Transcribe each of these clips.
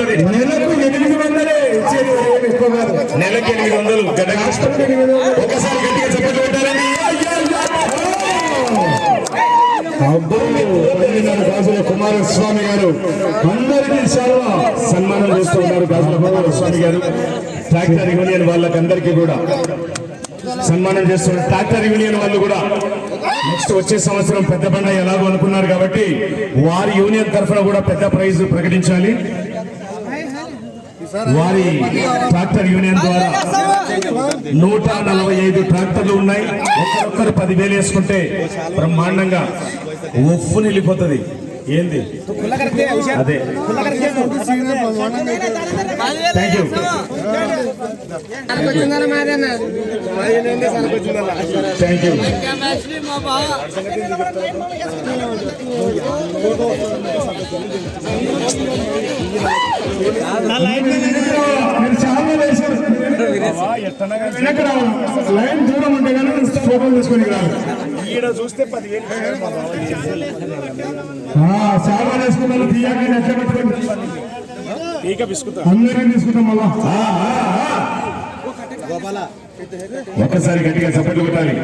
నెలకు ఎనిమిది వందలే. ఇచ్చేది ఏమి ఎక్కువ కాదు. నెలకి ఎనిమిది వందలు. ఒకసారి గట్టిగా అబ్బో గాజుల కుమారస్వామి గారు. అందరికీ చాలా సన్మానం చేస్తూ ఉన్నారు గాజుల కుమారస్వామి గారు. ట్రాక్టర్ యూనియన్ వాళ్ళకందరికీ కూడా. సన్మానం చేస్తున్న ట్రాక్టర్ యూనియన్ వాళ్ళు కూడా. నెక్స్ట్ వచ్చే సంవత్సరం పెద్ద బండ ఎలాగో అనుకున్నారు కాబట్టి వారి యూనియన్ తరఫున కూడా పెద్ద ప్రైజ్ ప్రకటించాలి. వారి ట్రాక్టర్ యూనియన్ ద్వారా నూట నలభై ఐదు ట్రాక్టర్లు ఉన్నాయి. ఒక్కొక్కరు పదివేలు వేసుకుంటే బ్రహ్మాండంగా ఉఫ్ఫు నిలిపోతుంది ఏంది? అదే. థ్యాంక్ యూ థ్యాంక్ యూ మీరు చాలా వేశారు. వెనక రావాలి. లైన్ దూరం ఉంటే కానీ ఫోటోలు తీసుకొని రావాలి. ఈడ చూస్తే పదివేలు చాలా వేసుకున్నారు తీయాక ఎట్లా పెట్టుకోండి ఈక బిస్కుతా. అందరం తీసుకుంటాం మళ్ళా. ఒక్కసారి గట్టిగా చప్పట్లు కొట్టాలి.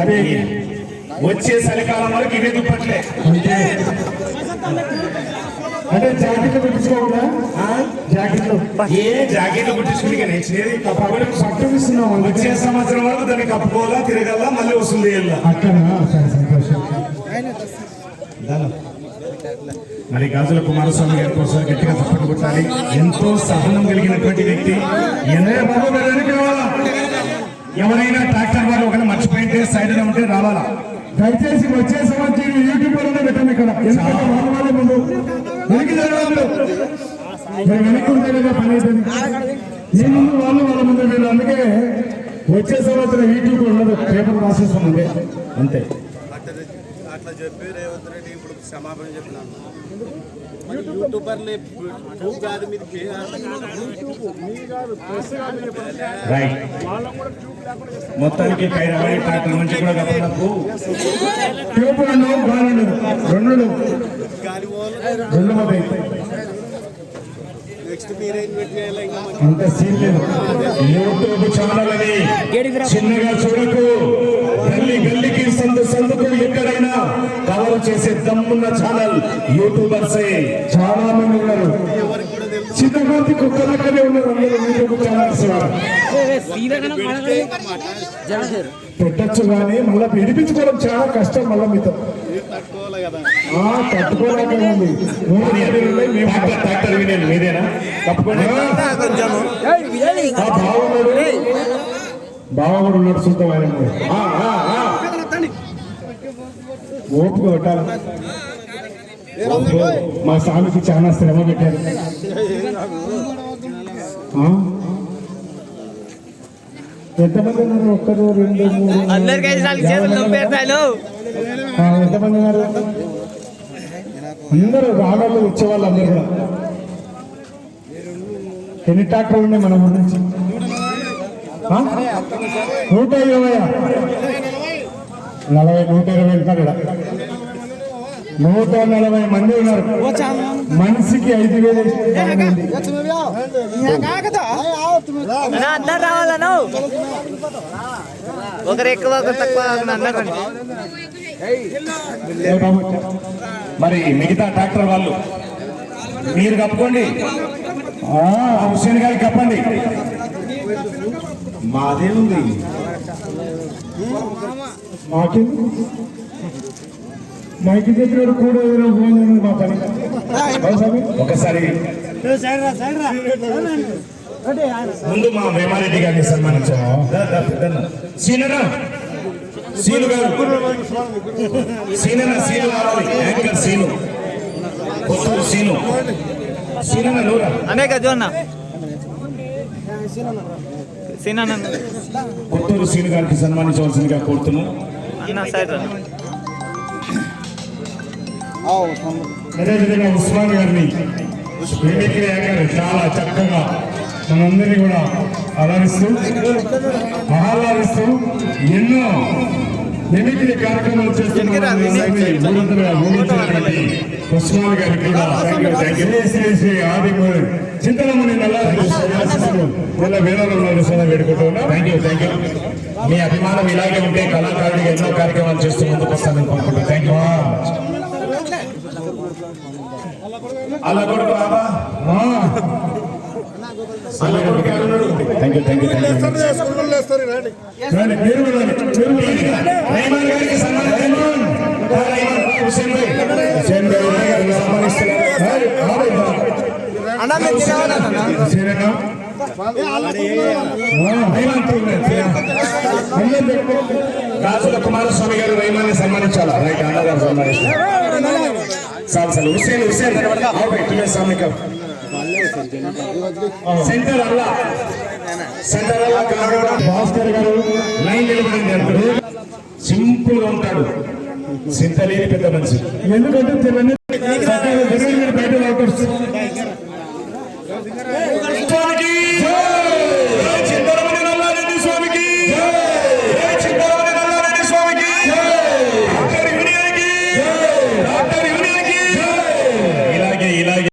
అరే వచ్చే చలికాలం వరకు ఇవే దుప్పట్లే. అంటే జాకెట్లు పెట్టించుకోకుండా జాకెట్లు. ఏ జాకెట్లు కుట్టించుకుని నేర్చినది వచ్చే సంవత్సరం వరకు దాన్ని కప్పుకోవాలా తిరగల్లా మళ్ళీ వసూలు చేయాలా సంతోషం. మరి గాజుల కుమారస్వామి గారి కోసం గట్టిగా చప్పట్లు కొట్టాలి. ఎంతో సహనం కలిగినటువంటి వ్యక్తి. ఎవరైనా ట్రాక్టర్ వాళ్ళు ఒకరిని మర్చిపోయింటే సైడ్ ఉంటే రావాలా? దయచేసి వచ్చే సంవత్సరం యూట్యూబ్లోనే పెట్టండి ఇక్కడ. ఎందుకంటే వాళ్ళ వాళ్ళే ముందు. వెనక్కి జరగదు వెనక్కి ఉంటే కదా పని అవుతుంది ఈ ముందు వాళ్ళు వాళ్ళ ముందు మీరు అందుకే వచ్చే సంవత్సరం యూట్యూబ్ ఉండదు పేపర్ రాసేస్తాం అంతే అంతే. అట్లా చెప్పి రేవంత్ రెడ్డి ఇప్పుడు క్షమాపణ చెప్పినాను. యూట్యూబర్లు టూ కాదు మీది మొత్తానికి కైరవాడి ట్రాక్టర్ నుంచి కూడా ట్యూబ్ రెండు రెండు అంత సీన్ లేదు. యూట్యూబ్ ఛానల్ అని చిన్నగా చూడకు. గల్లీ గల్లీకి సందు సందుకు కవర్ చేసే దమ్మున్న ఛానల్ యూట్యూబర్సే చాలా మంది ఉన్నారు చిన్నపాటి కుక్క లెక్కనే ఉన్నారు అందరూ యూట్యూబ్ ఛానల్స్. పెట్టచ్చు కానీ మళ్ళీ విడిపించుకోవడం చాలా కష్టం మళ్ళీ మీతో ఉంది బావగాడు ఉన్నాడు చూద్దాం ఆయన కూడా. ఆ, ఆ, ఆ. ఓపిక పెట్టాలి మా స్వామికి చాలా శ్రమ పెట్టారు? ఎంతమంది ఉన్నారు? ఒక్కరు రెండు ఎంతమంది ఉన్నారు? అందరూ రాళ్ళు వచ్చేవాళ్ళు అందరూ కూడా. ఎన్ని ట్రాక్టర్లు ఉన్నాయి మన ఊరి నుంచి? నూట ఇరవై నలభై నూట ఇరవై ఉంటారు ఇక్కడ. నూట నలభై మంది ఉన్నారు. మనిషికి ఐదు వేలు. అందరు రావాలను? ఒకరు ఎక్కువ ఒకరు తక్కువ? మరి మిగతా ట్రాక్టర్ వాళ్ళు మీరు కప్పుకోండి. హుస్సేన్ గారికి కప్పండి. మాదే ఉంది. మైకి దగ్గర కూడా ఏదైనా ఫోన్ మా పని ఒకసారి ముందు మా వేమారెడ్డి గారిని సన్మానించాము సీనరా సీను గారు. సీనన్న సీను కావాలి యాంకర్ సీను. కొత్తూరు సీను. సీనన్న నూరా అనేక జోన్న. సీనా కొత్తూరు సీను గారికి సన్మానించవలసిందిగా కోరుతున్నాం. అదేవిధంగా ఉస్మాన్ గారిని వేదిక చాలా చక్కగా మనందరినీ కూడా అలరిస్తూ ఆహ్లాదిస్తూ ఎన్నో మిమిక్రీ కార్యక్రమాలు చేస్తున్న మూడొందలుగా ఊహించినటువంటి ఉస్మాన్ గారికి కూడా శ్రీ శ్రీ శ్రీ ఆదిమూరి చింతలమణి నల్లారి వాళ్ళ వేలలో సదా వేడుకుంటున్నా. థ్యాంక్ యూ థ్యాంక్ యూ మీ అభిమానం ఇలాగే ఉంటే కళాకారుడిగా ఎన్నో కార్యక్రమాలు చేస్తూ ముందుకు వస్తానని కోరుకుంటూ థ్యాంక్ యూ అలా కూడా బాబా అలా కూడా thank you thank you thank you రండి, మీరు కూడా రండి, మీరు కూడా రండి. రెహమాన్ గారికి సన్మానం రెహమాన్ ఆ, రెహమాన్ రాజుల కుమారస్వామి గారు వైమాన్ని సన్మానించాలి? అన్నగారు sir Hussain centre centre Bhaskar గారు లైన్ నిలబడింది సింపుల్గా ఉంటాడు. సింత లేని పెద్ద మనిషి. ఎందుకంటే తెలంగాణ